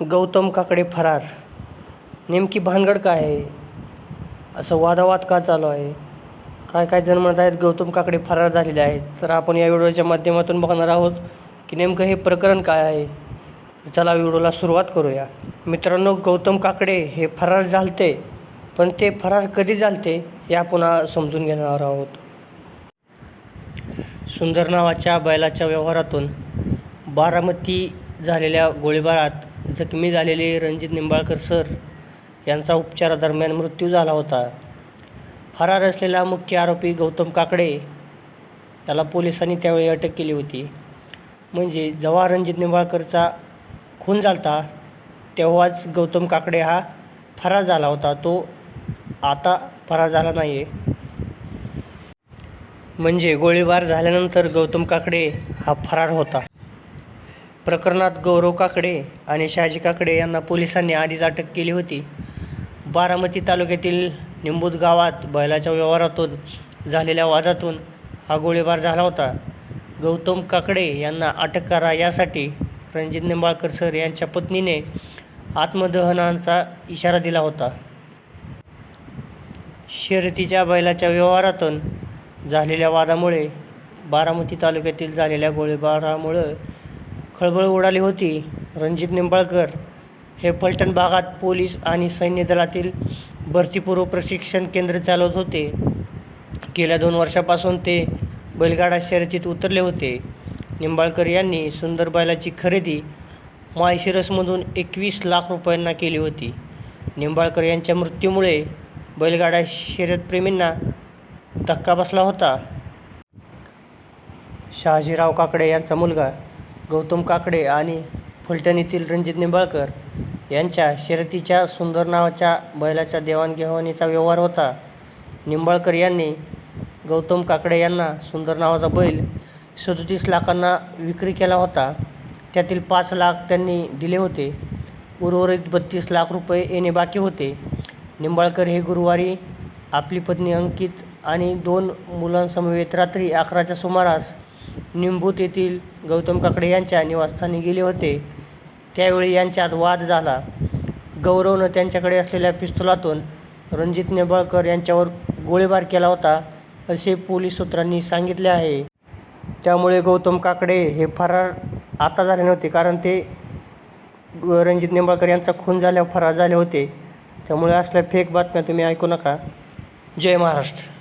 गौतम काकडे फरार. नेमकी भानगड काय आहे? असं वादावाद का चालू आहे? काय काय जण म्हणत आहेत गौतम काकडे फरार झालेले आहेत. तर आपण या व्हिडिओच्या माध्यमातून बघणार आहोत की नेमकं हे प्रकरण काय आहे? तर चला व्हिडिओला सुरुवात करूया. मित्रांनो गौतम काकडे हे फरार झालते पण ते फरार कधी झालते हे पुन्हा समजून घेणार आहोत. सुंदर नावाच्या बैलाच्या व्यवहारातून बारामती झालेल्या गोळीबारात जखमी झालेले रणजित निंबाळकर सर यांचा उपचारादरम्यान मृत्यू झाला होता. फरार असलेला मुख्य आरोपी गौतम काकडे याला पोलिसांनी त्यावेळी अटक केली होती. म्हणजे जेव्हा रणजित निंबाळकरचा खून झाला तेव्हाच गौतम काकडे हा फरार झाला होता. तो आता फरार झाला नाही आहे म्हणजे गोळीबार झाल्यानंतर गौतम काकडे हा फरार होता. प्रकरणात गौरव काकडे आणि शहाजी काकडे यांना पोलिसांनी आधीच अटक केली होती. बारामती तालुक्यातील निंबूत गावात बैलाच्या व्यवहारातून झालेल्या वादातून हा गोळीबार झाला होता. गौतम काकडे यांना अटक करा यासाठी रणजित निंबाळकर सर यांच्या पत्नीने आत्मदहनाचा इशारा दिला होता. शर्यतीच्या बैलाच्या व्यवहारातून झालेल्या वादामुळे बारामती तालुक्यातील झालेल्या गोळीबारामुळं खळबळ उडाली होती. रणजित निंबाळकर हे फलटण भागात पोलीस आणि सैन्य दलातील भरतीपूर्व प्रशिक्षण केंद्र चालवत होते. गेल्या दोन वर्षापासून ते बैलगाडा शर्यतीत उतरले होते. निंबाळकर यांनी सुंदर बैलाची खरेदी माळशिरसमधून एकवीस लाख रुपयांना केली होती. निंबाळकर यांच्या मृत्यूमुळे बैलगाडा शर्यतप्रेमींना धक्का बसला होता. शहाजीराव काकडे यांचा मुलगा गौतम काकडे आणि फलटण येथील रणजित निंबाळकर यांच्या शर्यतीच्या सुंदर नावाच्या बैलाच्या देवाणघेवाणीचा व्यवहार होता. निंबाळकर यांनी गौतम काकडे यांना सुंदर नावाचा बैल सदोतीस लाखांना विक्री केला होता. त्यातील पाच लाख त्यांनी दिले होते. उर्वरित बत्तीस लाख रुपये येणे बाकी होते. निंबाळकर हे गुरुवारी आपली पत्नी अंकित आणि दोन मुलांसमवेत रात्री अकराच्या सुमारास निंबूत येथील गौतम काकडे यांच्या निवासस्थानी गेले होते. त्यावेळी यांच्यात वाद झाला. गौरवनं त्यांच्याकडे असलेल्या पिस्तुलातून रणजित नेबळकर यांच्यावर गोळीबार केला होता असे पोलीस सूत्रांनी सांगितले आहे. त्यामुळे गौतम काकडे हे फरार आता झाले नव्हते कारण ते रणजित निंबाळकर यांचा खून झाल्यावर फरार झाले होते. त्यामुळे असल्या फेक बातम्या तुम्ही ऐकू नका. जय महाराष्ट्र.